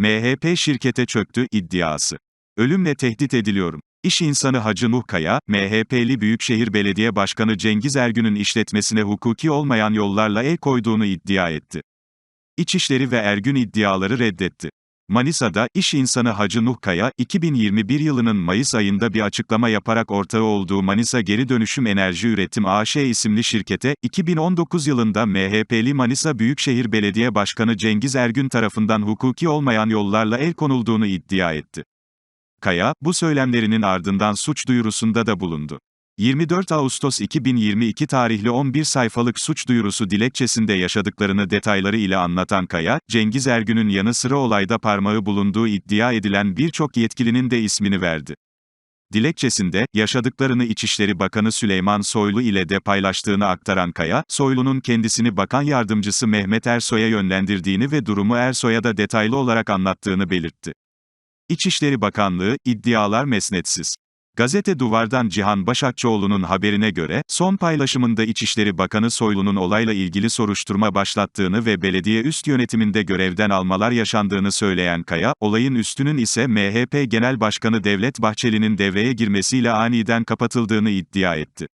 MHP şirkete çöktü iddiası. Ölümle tehdit ediliyorum. İş insanı Hacı Nuh Kaya, MHP'li Büyükşehir Belediye Başkanı Cengiz Ergün'ün işletmesine hukuki olmayan yollarla el koyduğunu iddia etti. İçişleri ve Ergün iddiaları reddetti. Manisa'da, iş insanı Hacı Nuh Kaya, 2021 yılının Mayıs ayında bir açıklama yaparak ortağı olduğu Manisa Geri Dönüşüm Enerji Üretim AŞ isimli şirkete, 2019 yılında MHP'li Manisa Büyükşehir Belediye Başkanı Cengiz Ergün tarafından hukuki olmayan yollarla el konulduğunu iddia etti. Kaya, bu söylemlerinin ardından suç duyurusunda da bulundu. 24 Ağustos 2022 tarihli 11 sayfalık suç duyurusu dilekçesinde yaşadıklarını detayları ile anlatan Kaya, Cengiz Ergün'ün yanı sıra olayda parmağı bulunduğu iddia edilen birçok yetkilinin de ismini verdi. Dilekçesinde, yaşadıklarını İçişleri Bakanı Süleyman Soylu ile de paylaştığını aktaran Kaya, Soylu'nun kendisini Bakan Yardımcısı Mehmet Ersoy'a yönlendirdiğini ve durumu Ersoy'a da detaylı olarak anlattığını belirtti. İçişleri Bakanlığı, iddialar mesnetsiz. Gazete Duvar'dan Cihan Başakçıoğlu'nun haberine göre, son paylaşımında İçişleri Bakanı Soylu'nun olayla ilgili soruşturma başlattığını ve belediye üst yönetiminde görevden almalar yaşandığını söyleyen Kaya, olayın üstünün ise MHP Genel Başkanı Devlet Bahçeli'nin devreye girmesiyle aniden kapatıldığını iddia etti.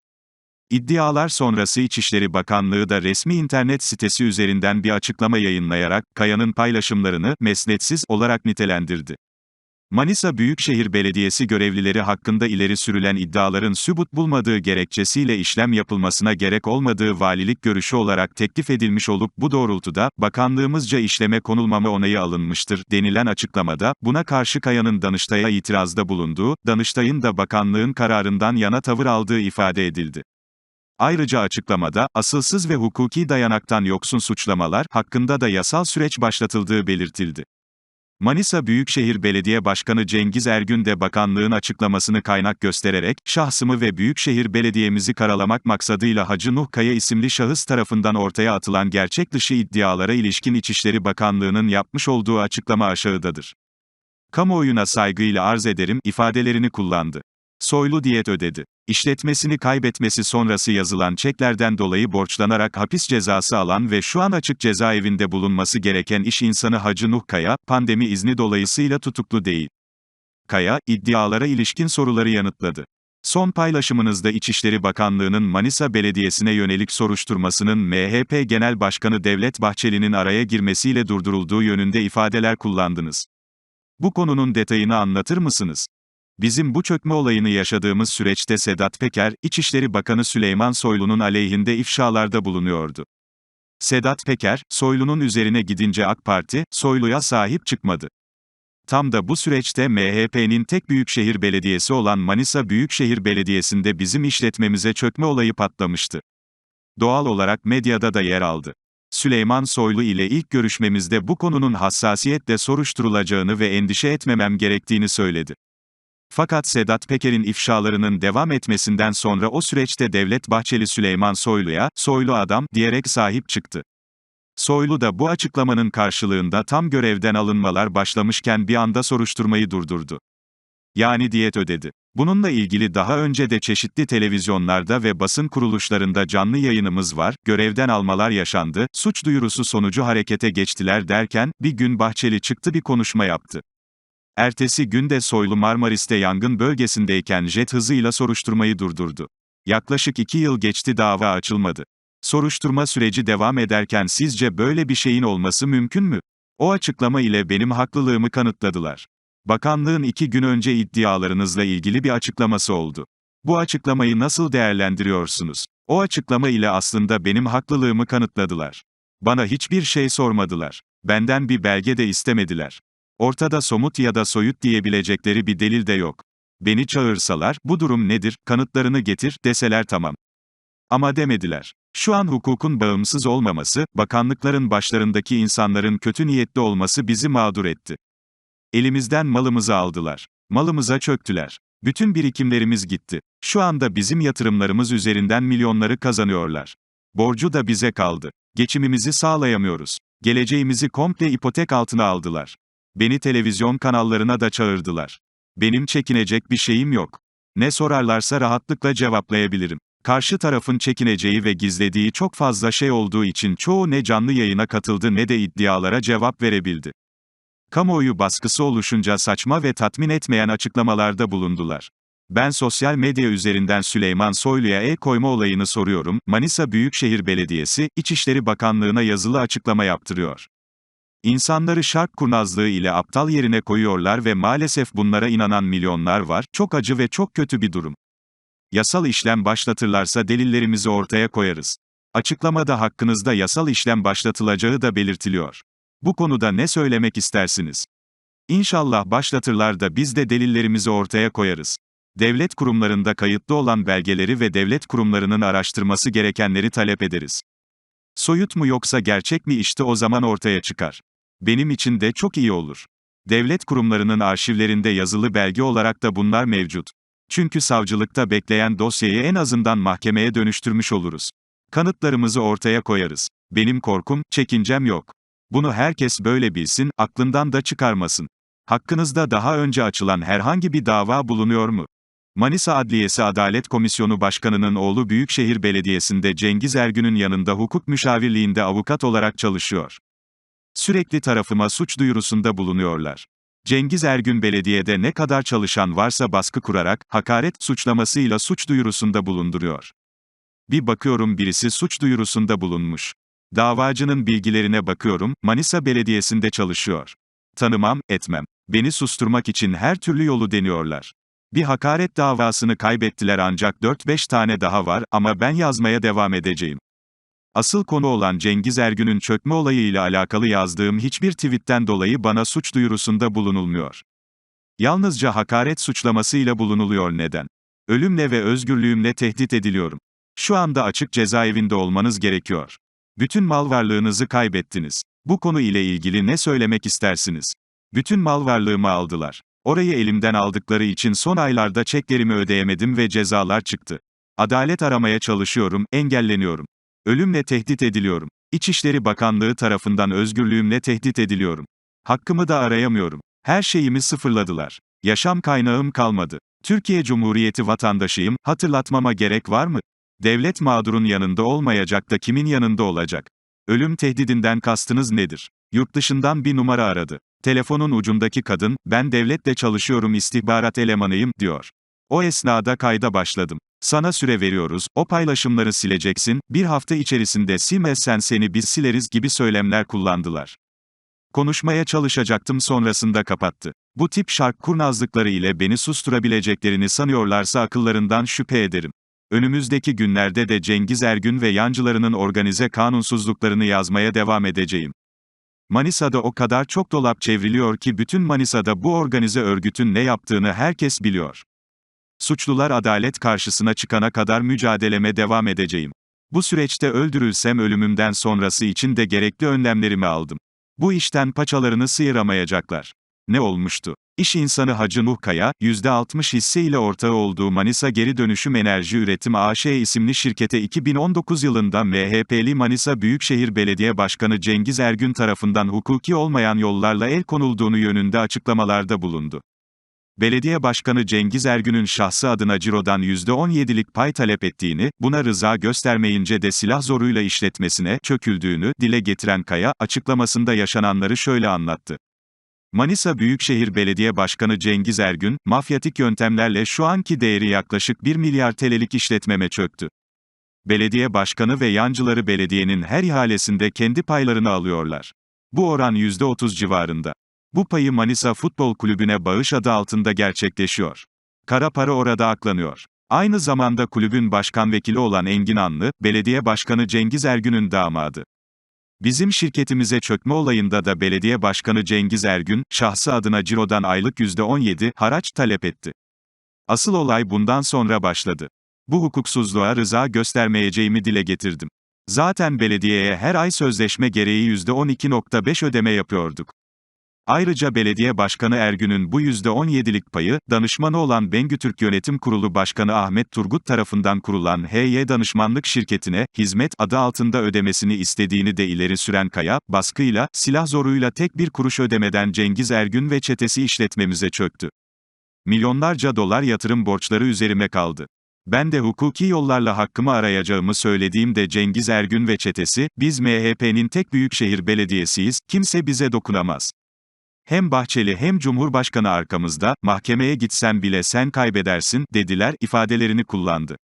İddialar sonrası İçişleri Bakanlığı da resmi internet sitesi üzerinden bir açıklama yayınlayarak, Kaya'nın paylaşımlarını, mesnetsiz olarak nitelendirdi. Manisa Büyükşehir Belediyesi görevlileri hakkında ileri sürülen iddiaların sübut bulmadığı gerekçesiyle işlem yapılmasına gerek olmadığı valilik görüşü olarak teklif edilmiş olup bu doğrultuda, bakanlığımızca işleme konulmama onayı alınmıştır, denilen açıklamada, buna karşı Kaya'nın Danıştay'a itirazda bulunduğu, Danıştay'ın da bakanlığın kararından yana tavır aldığı ifade edildi. Ayrıca açıklamada, asılsız ve hukuki dayanaktan yoksun suçlamalar, hakkında da yasal süreç başlatıldığı belirtildi. Manisa Büyükşehir Belediye Başkanı Cengiz Ergün de bakanlığın açıklamasını kaynak göstererek, şahsımı ve Büyükşehir Belediye'mizi karalamak maksadıyla Hacı Nuh Kaya isimli şahıs tarafından ortaya atılan gerçek dışı iddialara ilişkin İçişleri Bakanlığı'nın yapmış olduğu açıklama aşağıdadır. Kamuoyuna saygıyla arz ederim ifadelerini kullandı. Soylu diyet ödedi. İşletmesini kaybetmesi sonrası yazılan çeklerden dolayı borçlanarak hapis cezası alan ve şu an açık cezaevinde bulunması gereken iş insanı Hacı Nuh Kaya, pandemi izni dolayısıyla tutuklu değil. Kaya, iddialara ilişkin soruları yanıtladı. Son paylaşımınızda İçişleri Bakanlığı'nın Manisa Belediyesi'ne yönelik soruşturmasının MHP Genel Başkanı Devlet Bahçeli'nin araya girmesiyle durdurulduğu yönünde ifadeler kullandınız. Bu konunun detayını anlatır mısınız? Bizim bu çökme olayını yaşadığımız süreçte Sedat Peker, İçişleri Bakanı Süleyman Soylu'nun aleyhinde ifşalarda bulunuyordu. Sedat Peker, Soylu'nun üzerine gidince AK Parti, Soylu'ya sahip çıkmadı. Tam da bu süreçte MHP'nin tek büyükşehir belediyesi olan Manisa Büyükşehir Belediyesi'nde bizim işletmemize çökme olayı patlamıştı. Doğal olarak medyada da yer aldı. Süleyman Soylu ile ilk görüşmemizde bu konunun hassasiyetle soruşturulacağını ve endişe etmemem gerektiğini söyledi. Fakat Sedat Peker'in ifşalarının devam etmesinden sonra o süreçte Devlet Bahçeli Süleyman Soylu'ya, Soylu adam, diyerek sahip çıktı. Soylu da bu açıklamanın karşılığında tam görevden alınmalar başlamışken bir anda soruşturmayı durdurdu. Yani diyet ödedi. Bununla ilgili daha önce de çeşitli televizyonlarda ve basın kuruluşlarında canlı yayınımız var, görevden almalar yaşandı, suç duyurusu sonucu harekete geçtiler derken, bir gün Bahçeli çıktı bir konuşma yaptı. Ertesi günde Soylu Marmaris'te yangın bölgesindeyken jet hızıyla soruşturmayı durdurdu. Yaklaşık iki yıl geçti dava açılmadı. Soruşturma süreci devam ederken sizce böyle bir şeyin olması mümkün mü? O açıklama ile benim haklılığımı kanıtladılar. Bakanlığın iki gün önce iddialarınızla ilgili bir açıklaması oldu. Bu açıklamayı nasıl değerlendiriyorsunuz? O açıklama ile aslında benim haklılığımı kanıtladılar. Bana hiçbir şey sormadılar. Benden bir belge de istemediler. Ortada somut ya da soyut diyebilecekleri bir delil de yok. Beni çağırsalar, bu durum nedir, kanıtlarını getir, deseler tamam. Ama demediler. Şu an hukukun bağımsız olmaması, bakanlıkların başlarındaki insanların kötü niyetli olması bizi mağdur etti. Elimizden malımızı aldılar. Malımıza çöktüler. Bütün birikimlerimiz gitti. Şu anda bizim yatırımlarımız üzerinden milyonları kazanıyorlar. Borcu da bize kaldı. Geçimimizi sağlayamıyoruz. Geleceğimizi komple ipotek altına aldılar. Beni televizyon kanallarına da çağırdılar. Benim çekinecek bir şeyim yok. Ne sorarlarsa rahatlıkla cevaplayabilirim. Karşı tarafın çekineceği ve gizlediği çok fazla şey olduğu için çoğu ne canlı yayına katıldı ne de iddialara cevap verebildi. Kamuoyu baskısı oluşunca saçma ve tatmin etmeyen açıklamalarda bulundular. Ben sosyal medya üzerinden Süleyman Soylu'ya el koyma olayını soruyorum. Manisa Büyükşehir Belediyesi, İçişleri Bakanlığı'na yazılı açıklama yaptırıyor. İnsanları şark kurnazlığı ile aptal yerine koyuyorlar ve maalesef bunlara inanan milyonlar var. Çok acı ve çok kötü bir durum. Yasal işlem başlatırlarsa delillerimizi ortaya koyarız. Açıklamada hakkınızda yasal işlem başlatılacağı da belirtiliyor. Bu konuda ne söylemek istersiniz? İnşallah başlatırlar da biz de delillerimizi ortaya koyarız. Devlet kurumlarında kayıtlı olan belgeleri ve devlet kurumlarının araştırması gerekenleri talep ederiz. Soyut mu yoksa gerçek mi işte o zaman ortaya çıkar. Benim için de çok iyi olur. Devlet kurumlarının arşivlerinde yazılı belge olarak da bunlar mevcut. Çünkü savcılıkta bekleyen dosyayı en azından mahkemeye dönüştürmüş oluruz. Kanıtlarımızı ortaya koyarız. Benim korkum, çekincem yok. Bunu herkes böyle bilsin, aklından da çıkarmasın. Hakkınızda daha önce açılan herhangi bir dava bulunuyor mu? Manisa Adliyesi Adalet Komisyonu Başkanı'nın oğlu Büyükşehir Belediyesi'nde Cengiz Ergün'ün yanında hukuk müşavirliğinde avukat olarak çalışıyor. Sürekli tarafıma suç duyurusunda bulunuyorlar. Cengiz Ergün belediyede ne kadar çalışan varsa baskı kurarak, hakaret suçlamasıyla suç duyurusunda bulunduruyor. Bir bakıyorum birisi suç duyurusunda bulunmuş. Davacının bilgilerine bakıyorum, Manisa Belediyesi'nde çalışıyor. Tanımam, etmem. Beni susturmak için her türlü yolu deniyorlar. Bir hakaret davasını kaybettiler ancak 4-5 tane daha var ama ben yazmaya devam edeceğim. Asıl konu olan Cengiz Ergün'ün çökme olayıyla alakalı yazdığım hiçbir tweetten dolayı bana suç duyurusunda bulunulmuyor. Yalnızca hakaret suçlamasıyla bulunuluyor neden? Ölümle ve özgürlüğümle tehdit ediliyorum. Şu anda açık cezaevinde olmanız gerekiyor. Bütün mal varlığınızı kaybettiniz. Bu konu ile ilgili ne söylemek istersiniz? Bütün mal varlığımı aldılar. Orayı elimden aldıkları için son aylarda çeklerimi ödeyemedim ve cezalar çıktı. Adalet aramaya çalışıyorum, engelleniyorum. Ölümle tehdit ediliyorum. İçişleri Bakanlığı tarafından özgürlüğümle tehdit ediliyorum. Hakkımı da arayamıyorum. Her şeyimi sıfırladılar. Yaşam kaynağım kalmadı. Türkiye Cumhuriyeti vatandaşıyım, hatırlatmama gerek var mı? Devlet mağdurun yanında olmayacak da kimin yanında olacak? Ölüm tehdidinden kastınız nedir? Yurt dışından bir numara aradı. Telefonun ucundaki kadın, ben devletle çalışıyorum istihbarat elemanıyım, diyor. O esnada kayda başladım. Sana süre veriyoruz, o paylaşımları sileceksin, bir hafta içerisinde silmezsen seni biz sileriz gibi söylemler kullandılar. Konuşmaya çalışacaktım sonrasında kapattı. Bu tip şark kurnazlıkları ile beni susturabileceklerini sanıyorlarsa akıllarından şüphe ederim. Önümüzdeki günlerde de Cengiz Ergün ve yancılarının organize kanunsuzluklarını yazmaya devam edeceğim. Manisa'da o kadar çok dolap çevriliyor ki bütün Manisa'da bu organize örgütün ne yaptığını herkes biliyor. Suçlular adalet karşısına çıkana kadar mücadeleme devam edeceğim. Bu süreçte öldürülsem ölümümden sonrası için de gerekli önlemlerimi aldım. Bu işten paçalarını sıyıramayacaklar. Ne olmuştu? İş insanı Hacı Nuh Kaya, %60 hisse ile ortağı olduğu Manisa Geri Dönüşüm Enerji Üretim AŞ isimli şirkete 2019 yılında MHP'li Manisa Büyükşehir Belediye Başkanı Cengiz Ergün tarafından hukuki olmayan yollarla el konulduğunu yönünde açıklamalarda bulundu. Belediye Başkanı Cengiz Ergün'ün şahsı adına cirodan %17'lik pay talep ettiğini, buna rıza göstermeyince de silah zoruyla işletmesine çöküldüğünü dile getiren Kaya, açıklamasında yaşananları şöyle anlattı. Manisa Büyükşehir Belediye Başkanı Cengiz Ergün, mafyatik yöntemlerle şu anki değeri yaklaşık 1 milyar TL'lik işletmeme çöktü. Belediye başkanı ve yancıları belediyenin her ihalesinde kendi paylarını alıyorlar. Bu oran %30 civarında. Bu payı Manisa Futbol Kulübü'ne bağış adı altında gerçekleşiyor. Kara para orada aklanıyor. Aynı zamanda kulübün başkan vekili olan Engin Anlı, belediye başkanı Cengiz Ergün'ün damadı. Bizim şirketimize çökme olayında da belediye başkanı Cengiz Ergün, şahsı adına cirodan aylık %17 haraç talep etti. Asıl olay bundan sonra başladı. Bu hukuksuzluğa rıza göstermeyeceğimi dile getirdim. Zaten belediyeye her ay sözleşme gereği %12.5 ödeme yapıyorduk. Ayrıca belediye başkanı Ergün'ün bu %17'lik payı, danışmanı olan Bengü Türk Yönetim Kurulu Başkanı Ahmet Turgut tarafından kurulan HY Danışmanlık Şirketi'ne, hizmet adı altında ödemesini istediğini de ileri süren Kaya, baskıyla, silah zoruyla tek bir kuruş ödemeden Cengiz Ergün ve çetesi işletmemize çöktü. Milyonlarca dolar yatırım borçları üzerime kaldı. Ben de hukuki yollarla hakkımı arayacağımı söylediğimde Cengiz Ergün ve çetesi, biz MHP'nin tek büyükşehir belediyesiyiz, kimse bize dokunamaz. Hem Bahçeli hem Cumhurbaşkanı arkamızda, mahkemeye gitsen bile sen kaybedersin, dediler, ifadelerini kullandı.